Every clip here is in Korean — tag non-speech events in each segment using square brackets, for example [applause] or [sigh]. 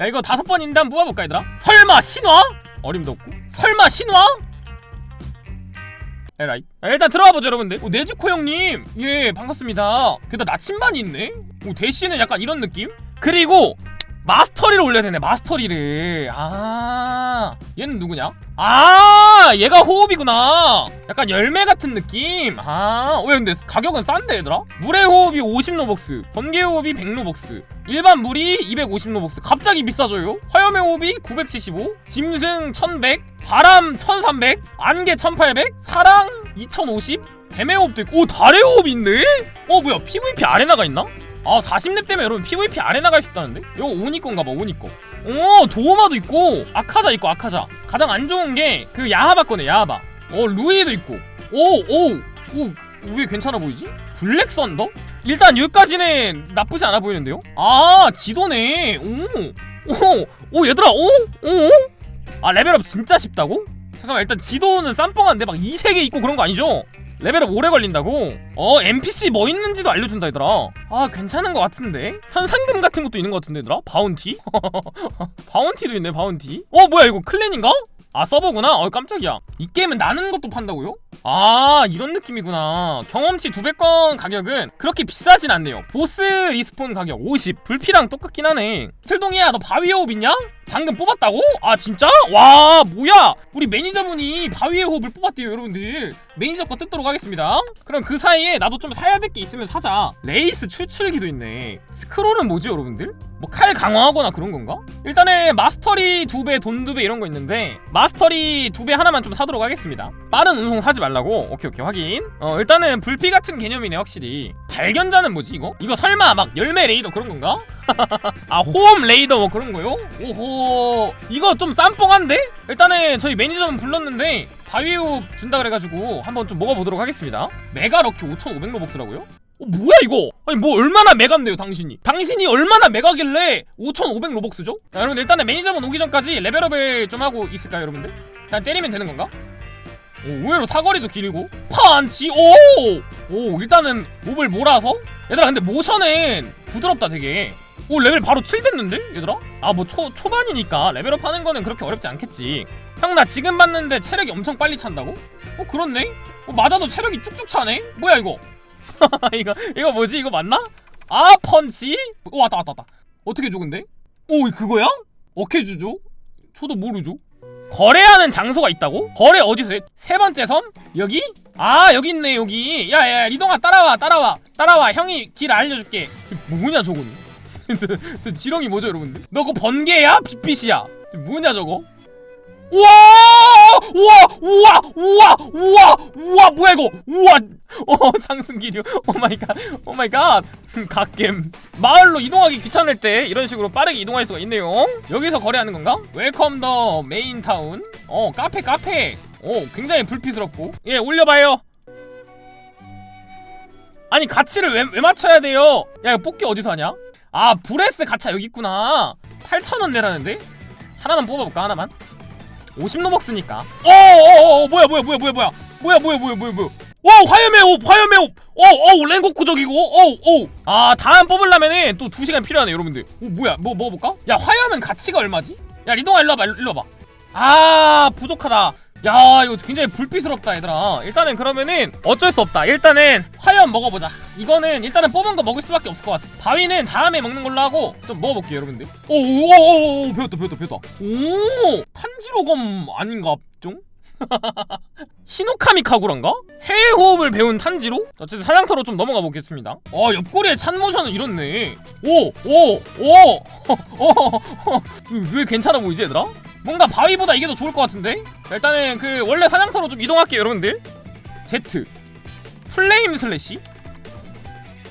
야 이거 다섯 번인데 한번 뽑아볼까 얘들아? 설마 신화? 어림도 없고. 설마 신화? 에라이. 야, 일단 들어가 보죠 여러분들. 오 네즈코 형님. 예 반갑습니다. 게다 나침반이 있네? 오 대시는 약간 이런 느낌? 그리고 마스터리를 올려야 되네 마스터리를. 아 얘는 누구냐? 아 얘가 호흡이구나. 약간 열매 같은 느낌. 아왜 근데 가격은 싼데 얘들아? 물의 호흡이 50로벅스 번개 호흡이 100로벅스 일반 물이 250로벅스. 갑자기 비싸져요? 화염의 호흡이 975 짐승 1100 바람 1300 안개 1800 사랑 2050 뱀의 호흡도 있고. 오 달의 호흡 있네? 어 뭐야 PVP 아레나가 있나? 아 40렙 때문에 여러분 PVP 아레나 갈 수 있다는데? 이거 오니 건가 봐 오니 거. 오 도마도 있고 아카자 있고 아카자. 가장 안 좋은 게 그 야하바 거네 야하바. 어 루이도 있고. 오오오왜 괜찮아 보이지? 블랙 썬더? 일단 여기까지는 나쁘지 않아 보이는데요? 아 지도네. 오오 오 얘들아 오 오. 아 레벨업 진짜 쉽다고? 잠깐만 일단 지도는 쌈뻥한데 막이세개 있고 그런 거 아니죠? 레벨업 오래 걸린다고? 어 NPC 뭐 있는지도 알려준다 얘들아 아 괜찮은 것 같은데? 현상금 같은 것도 있는 것 같은데 얘들아? 바운티? [laughs] 바운티도 있네 바운티 어 뭐야 이거 클랜인가? 아 서버구나? 어 깜짝이야 이 게임은 나는 것도 판다고요? 아 이런 느낌이구나 경험치 200건 가격은 그렇게 비싸진 않네요 보스 리스폰 가격 50 불피랑 똑같긴 하네 틀동이야 너 바위 호흡 있냐? 방금 뽑았다고? 아 진짜? 와 뭐야 우리 매니저분이 바위의 호흡을 뽑았대요 여러분들 매니저 거 뜯도록 하겠습니다 그럼 그 사이에 나도 좀 사야 될 게 있으면 사자 레이스 추출기도 있네 스크롤은 뭐지 여러분들? 뭐 칼 강화하거나 그런 건가? 일단은 마스터리 두 배, 돈두배 이런 거 있는데 마스터리 두배 하나만 좀 사도록 하겠습니다 빠른 운송 사지 말 라고 오케이 오케이 확인 어 일단은 불피 같은 개념이네 확실히 발견자는 뭐지 이거? 이거 설마 막 열매 레이더 그런 건가? [laughs] 아 호흡 레이더 뭐 그런 거요? 오호 이거 좀 쌈뽕한데? 일단은 저희 매니저분 불렀는데 바위호흡 준다 그래가지고 한번 좀 먹어보도록 하겠습니다 메가 럭키 5,500 로벅스라고요? 어 뭐야 이거? 아니 뭐 얼마나 메가인데요 당신이 당신이 얼마나 메가길래 5,500 로벅스죠? 자 여러분들 일단은 매니저분 오기 전까지 레벨업을 좀 하고 있을까요 여러분들? 그냥 때리면 되는 건가? 오, 의외로 사거리도 길고 펀치 오! 오 일단은 몹을 몰아서 얘들아 근데 모션은 부드럽다 되게 오 레벨 바로 7 됐는데 얘들아? 아 뭐 초, 초반이니까 레벨업 하는 거는 그렇게 어렵지 않겠지 형 나 지금 봤는데 체력이 엄청 빨리 찬다고? 어 그렇네? 어, 맞아도 체력이 쭉쭉 차네? 뭐야 이거 [laughs] 이거 이거 뭐지 이거 맞나? 아 펀치? 오 왔다 왔다 왔다 어떻게 줘 근데? 오 그거야? 어떻게 주죠? 저도 모르죠 거래하는 장소가 있다고? 거래 어디서 해? 세 번째 섬? 여기? 아 여기 있네 여기 야야 리동아 따라와 따라와 따라와 형이 길 알려줄게 뭐냐 저거는 [laughs] 저, 저 지렁이 뭐죠 여러분들? 너 그거 번개야? 빛빛이야 뭐냐 저거? 우와 우와 우와 우와 우와 우와 뭐야 이거? 우와. 어 [laughs] 상승 기류. 오 마이 갓 오 마이 갓. 갓겜. 마을로 이동하기 귀찮을 때 이런 식으로 빠르게 이동할 수가 있네요. 여기서 거래하는 건가? 웰컴 더 메인 타운 어 카페 카페. 어 굉장히 불피스럽고. 예 올려 봐요. 아니 가치를 왜, 왜 맞춰야 돼요? 야 이거 뽑기 어디서 하냐? 아 브레스 가차 여기 있구나. 8,000원 내라는데? 하나만 뽑아볼까 하나만 50 로벅스니까. 어어어 뭐야 뭐야 뭐야 뭐야 뭐야. 뭐야 뭐야 뭐야 뭐야 뭐야. 오 화염의 호흡 화염의 호흡 어어 랭고쿠적이고. 어어아 다음 뽑으려면은 또 2시간 필요하네 여러분들. 오 뭐야 뭐 먹어볼까? 야 화염은 가치가 얼마지? 야 리동아 일로 와봐 일로 와봐. 아 부족하다 야 이거 굉장히 불빛스럽다 얘들아. 일단은 그러면은 어쩔 수 없다. 일단은 화염 먹어보자. 이거는 일단은 뽑은 거 먹을 수밖에 없을 것 같아. 바위는 다음에 먹는 걸로 하고 좀 먹어볼게요 여러분들. 오오오오 배웠다 배웠다 배웠다. 오 탄지로검 아닌가 좀? [laughs] 히노카미 카구란가? 해외 호흡을 배운 탄지로? 어쨌든 사냥터로 좀 넘어가 보겠습니다. 어 옆구리에 찬 모션은 이렇네. 오 오오오왜 [laughs] 괜찮아 보이지 얘들아? 뭔가 바위보다 이게 더 좋을 것 같은데? 자, 일단은 그 원래 사냥터로 좀 이동할게요 여러분들. Z. 플레임 슬래시.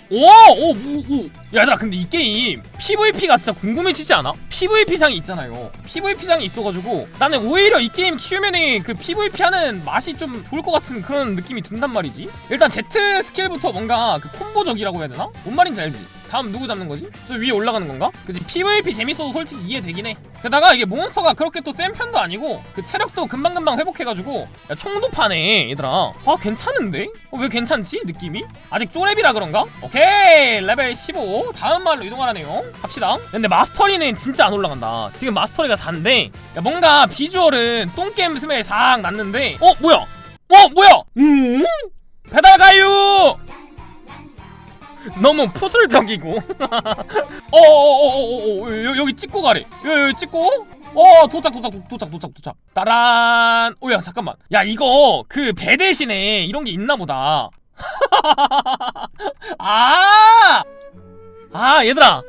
오오오오 야들아 근데 이 게임 PVP가 진짜 궁금해지지 않아? PVP장이 있잖아요 PVP장이 있어가지고 나는 오히려 이 게임 키우면은 그 PVP 하는 맛이 좀 좋을 것 같은 그런 느낌이 든단 말이지 일단 Z 스킬부터 뭔가 그 콤보적이라고 해야 되나? 뭔 말인지 알지? 다음 누구 잡는 거지? 저 위에 올라가는 건가? 그치 PVP 재밌어도 솔직히 이해되긴 해 게다가 이게 몬스터가 그렇게 또 센 편도 아니고 그 체력도 금방금방 회복해가지고 야 총도 파네 얘들아 아 괜찮은데? 어, 왜 괜찮지 느낌이? 아직 쪼렙이라 그런가? 오케이 레벨 15 다음 마을로 이동하라네요. 갑시다. 근데 마스터리는 진짜 안 올라간다. 지금 마스터리가 4인데 뭔가 비주얼은 똥게임 스멜이 싹 났는데 어 뭐야? 어 뭐야? 음? 배달 가요! 너무 푸슬적이고. 어어어어어 [laughs] 어, 어, 어, 여기 찍고 가래. 여기 찍고? 어 도착 도착 도착 도착 도착. 따란. 오야 잠깐만. 야 이거 그 배 대신에 이런 게 있나 보다. [laughs] 아! 아 얘들아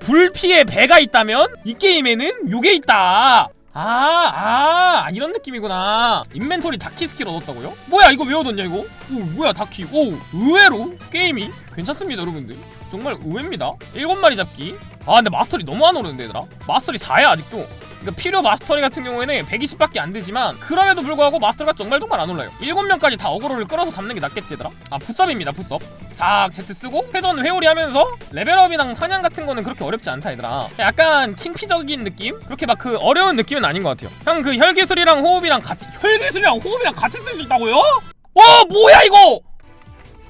불피에 배가 있다면 이 게임에는 요게 있다 아, 아, 아, 이런 느낌이구나. 인벤토리 다키 스킬 얻었다고요? 뭐야, 이거 왜 얻었냐, 이거? 오, 뭐야, 다키. 오, 의외로 게임이 괜찮습니다, 여러분들. 정말 의외입니다. 7마리 잡기. 아, 근데 마스터리 너무 안 오르는데, 얘들아. 마스터리 4야, 아직도. 그러니까 필요 마스터리 같은 경우에는 120밖에 안 되지만, 그럼에도 불구하고 마스터리가 정말 정말 안 올라요. 7명까지 다 어그로를 끌어서 잡는 게 낫겠지, 얘들아. 아, 풋섭입니다, 풋섭. 딱 제트 쓰고 회전 회오리 하면서 레벨업이랑 사냥 같은 거는 그렇게 어렵지 않다 얘들아 약간 킹피적인 느낌? 그렇게 막 그 어려운 느낌은 아닌 것 같아요 형 그 혈기술이랑 호흡이랑 같이 혈기술이랑 호흡이랑 같이 쓸 수 있다고요? 와 뭐야 이거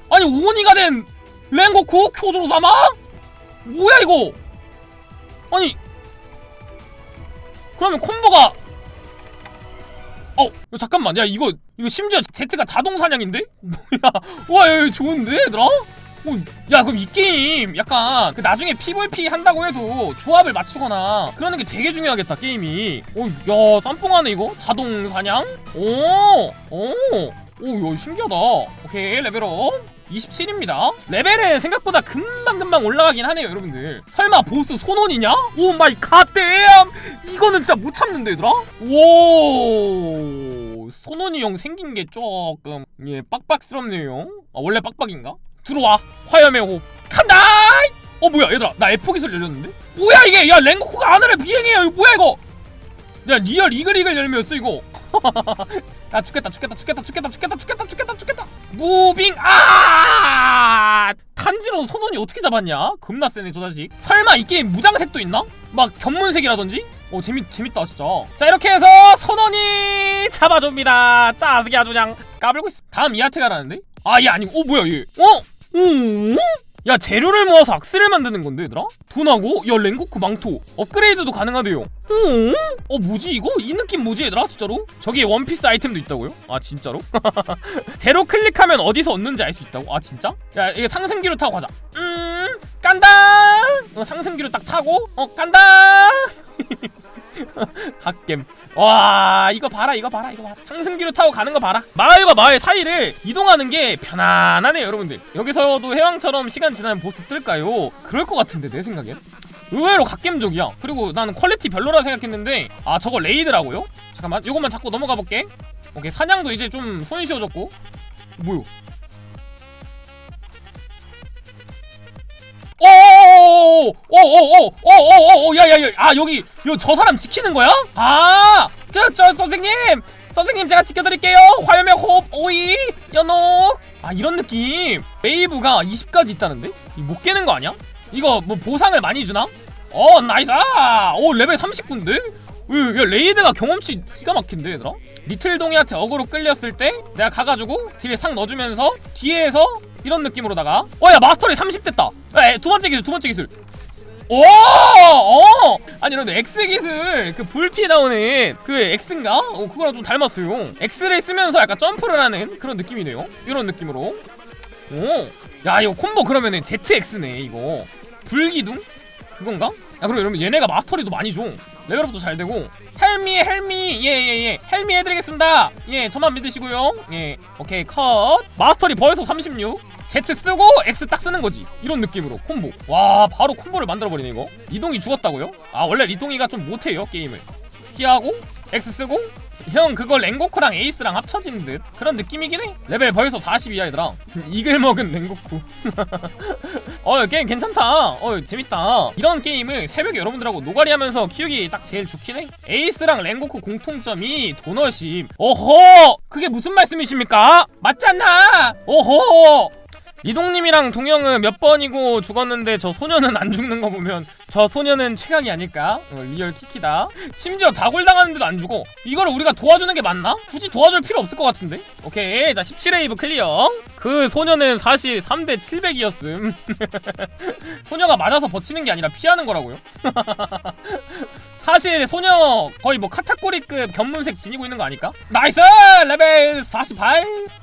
아니 오니가 된 랭고쿠 쿄조로 삼아? 뭐야 이거 아니 그러면 콤보가 어 잠깐만 야 이거 이거 심지어 제트가 자동 사냥인데? [laughs] 뭐야? 와 여기 좋은데 얘들아? 야 그럼 이 게임 약간 그 나중에 PVP 한다고 해도 조합을 맞추거나 그러는 게 되게 중요하겠다 게임이. 오야 쌈뽕하네 이거? 자동 사냥? 오오오야 신기하다. 오케이 레벨업. 27입니다. 레벨은 생각보다 금방금방 올라가긴 하네요 여러분들. 설마 보스 손온이냐? 오 마이 갓댐! 이거는 진짜 못 참는데 얘들아? 오! 손원이 형 생긴 게 조금 예 빡빡스럽네요. 아, 원래 빡빡인가? 들어와. 화염의 호흡 간다! 어 뭐야 얘들아. 나 F 기술 열렸는데? 뭐야 이게! 야 랭고쿠가 하늘에 비행해요. 이거 뭐야 이거? 야 리얼 이글이글 열매였어 이거. [laughs] 야 죽겠다 죽겠다 죽겠다 죽겠다 죽겠다 죽겠다 죽겠다 죽겠다. 무빙! 아! 탄지로 손원이 어떻게 잡았냐? 겁나 세네 저 자식. 설마 이 게임 무장색도 있나? 막 견문색이라든지? 오 재밌 재밌다 진짜. 자 이렇게 해서 선원이 잡아줍니다. 짜증이 아주 그냥 까불고 있어. 다음 이하트가 라는데? 아 얘 아니고 어 뭐야 얘? 어? 음? 야 재료를 모아서 악스를 만드는 건데 얘들아? 돈하고 야 랭고쿠 망토 업그레이드도 가능하대요 응? 어 뭐지 이거? 이 느낌 뭐지 얘들아 진짜로? 저기 원피스 아이템도 있다고요? 아 진짜로? [laughs] 제로 클릭하면 어디서 얻는지 알 수 있다고? 아 진짜? 야 이게 상승기로 타고 가자 음 깐다 어, 상승기로 딱 타고 어 깐다 [laughs] [laughs] 갓겜. 와 이거 봐라 이거 봐라 이거 봐라. 상승기로 타고 가는 거 봐라. 마을과 마을 사이를 이동하는 게 편안하네요 여러분들. 여기서도 해왕처럼 시간 지나면 보스 뜰까요? 그럴 것 같은데 내 생각엔. 의외로 갓겜족이야. 그리고 나는 퀄리티 별로라 생각했는데 아 저거 레이드라고요? 잠깐만 요것만 잡고 넘어가 볼게. 오케이 사냥도 이제 좀 손이 쉬워졌고. 뭐요? 오오오오오오오 야야야 아 여기 요저 사람 지키는 거야? 아저 저, 선생님 선생님 제가 지켜드릴게요 화염의 호흡 오이 연옥 아 이런 느낌 웨이브가 20까지 있다는데? 못 깨는 거 아니야? 이거 뭐 보상을 많이 주나? 어 나이스 아오 레벨 39인데? 야, 레이드가 경험치 기가 막힌데 얘들아? 리틀 동이한테 어그로 끌렸을 때 내가 가가지고 뒤에 상 넣어주면서 뒤에서 이런 느낌으로다가 어야 마스터리 30 됐다 에두 번째 기술 두 번째 기술 오! 어! 아니 근데 X 기술 그 불피 나오는 그 X인가? 어 그거랑 좀 닮았어요 X를 쓰면서 약간 점프를 하는 그런 느낌이네요 이런 느낌으로 오! 야 이거 콤보 그러면은 ZX네 이거 불기둥? 그건가? 야 그리고 여러분 얘네가 마스터리도 많이 줘 레벨업도 잘 되고 헬미 헬미 예예 예 헬미 해드리겠습니다 예 저만 믿으시고요 예 오케이 컷 마스터리 벌써 36 Z 쓰고 X 딱 쓰는 거지. 이런 느낌으로 콤보. 와 바로 콤보를 만들어 버리네 이거. 리동이 죽었다고요? 아 원래 리동이가 좀 못해요 게임을. 피하고 X 쓰고 형 그거 랭고쿠랑 에이스랑 합쳐진 듯. 그런 느낌이긴 해. 레벨 벌써 40이야 얘들아. [laughs] 이글 먹은 랭고쿠 [laughs] 어 게임 괜찮다. 어 재밌다. 이런 게임을 새벽에 여러분들하고 노가리 하면서 키우기 딱 제일 좋긴 해. 에이스랑 랭고쿠 공통점이 도너십 오호 그게 무슨 말씀이십니까? 맞잖아! 오호 이동님이랑 동영은 몇 번이고 죽었는데 저 소녀는 안 죽는 거 보면 저 소녀는 최강이 아닐까? 어, 리얼 키키다 심지어 다골당하는데도 안 죽어 이걸 우리가 도와주는 게 맞나? 굳이 도와줄 필요 없을 것 같은데? 오케이 자 17레이브 클리어 그 소녀는 사실 3대 700이었음 [laughs] 소녀가 맞아서 버티는 게 아니라 피하는 거라고요 [laughs] 사실 소녀 거의 뭐 카타코리급 견문색 지니고 있는 거 아닐까? 나이스! 레벨 48!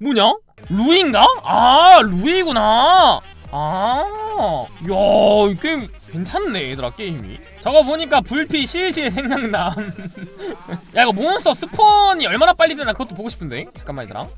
뭐냐? 루인가? 아 루이구나 아, 야, 이 게임 괜찮네, 얘들아, 게임이. 저거 보니까 불피 실실 생각남. [laughs] 야, 이거 몬스터 스폰이 얼마나 빨리 되나 그것도 보고 싶은데. 잠깐만, 얘들아.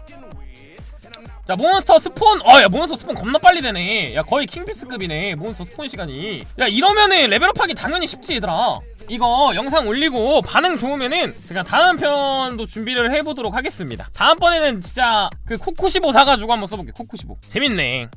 자, 몬스터 스폰. 아, 야, 몬스터 스폰 겁나 빨리 되네. 야, 거의 킹피스급이네. 몬스터 스폰 시간이. 야, 이러면은 레벨업하기 당연히 쉽지, 얘들아. 이거 영상 올리고 반응 좋으면은 제가 다음 편도 준비를 해보도록 하겠습니다. 다음번에는 진짜 그 코코15 사가지고 한번 써볼게, 코코15. 재밌네.